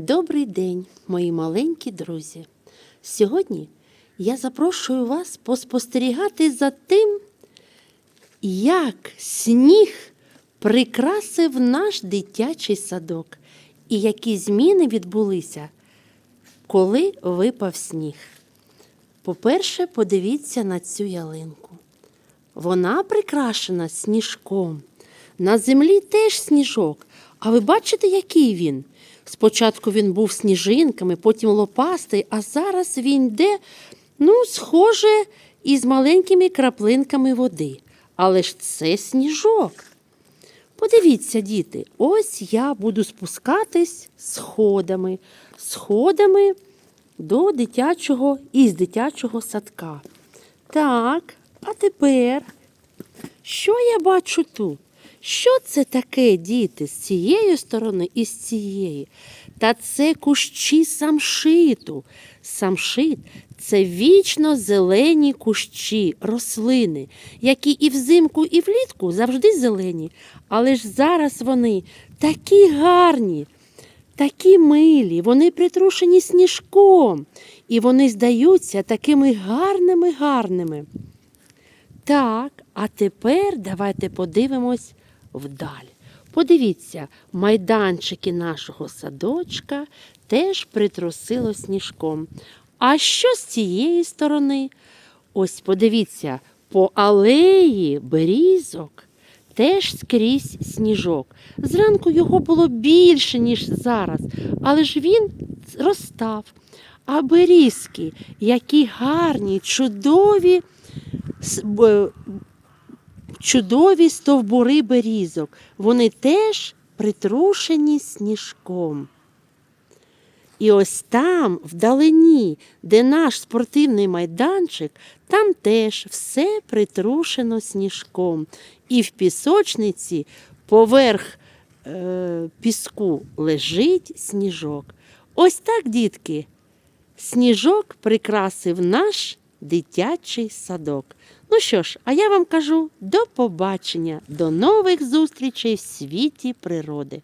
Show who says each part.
Speaker 1: Добрий день, мої маленькі друзі. Сьогодні я запрошую вас поспостерігати за тим, як сніг прикрасив наш дитячий садок і які зміни відбулися, коли випав сніг. По-перше, подивіться на цю ялинку. Вона прикрашена сніжком. На землі теж сніжок. А ви бачите, який він? Спочатку він був сніжинками, потім лопастий, а зараз він йде, ну, схоже, із маленькими краплинками води. Але ж це сніжок. Подивіться, діти, ось я буду спускатись сходами, сходами до дитячого із дитячого садка. Так, а тепер, що я бачу тут? Що це таке, діти, з цієї сторони і з цієї? Та це кущі самшиту. Самшит це вічно зелені кущі, рослини, які і взимку, і влітку завжди зелені. Але ж зараз вони такі гарні, такі милі, вони притрушені сніжком, і вони здаються такими гарними, гарними. Так, а тепер давайте подивимось вдаль. Подивіться, майданчики нашого садочка теж притрусило сніжком. А що з цієї сторони? Ось подивіться, по алеї берізок теж скрізь сніжок. Зранку його було більше, ніж зараз, але ж він розстав. А берізки, які гарні, чудові чудові стовбури берізок. Вони теж притрушені сніжком. І ось там, вдалині, де наш спортивний майданчик, там теж все притрушено сніжком. І в пісочниці поверх е, піску лежить сніжок. Ось так, дітки, сніжок прикрасив наш дитячий садок. Ну що ж, а я вам кажу до побачення, до нових зустрічей в світі природи.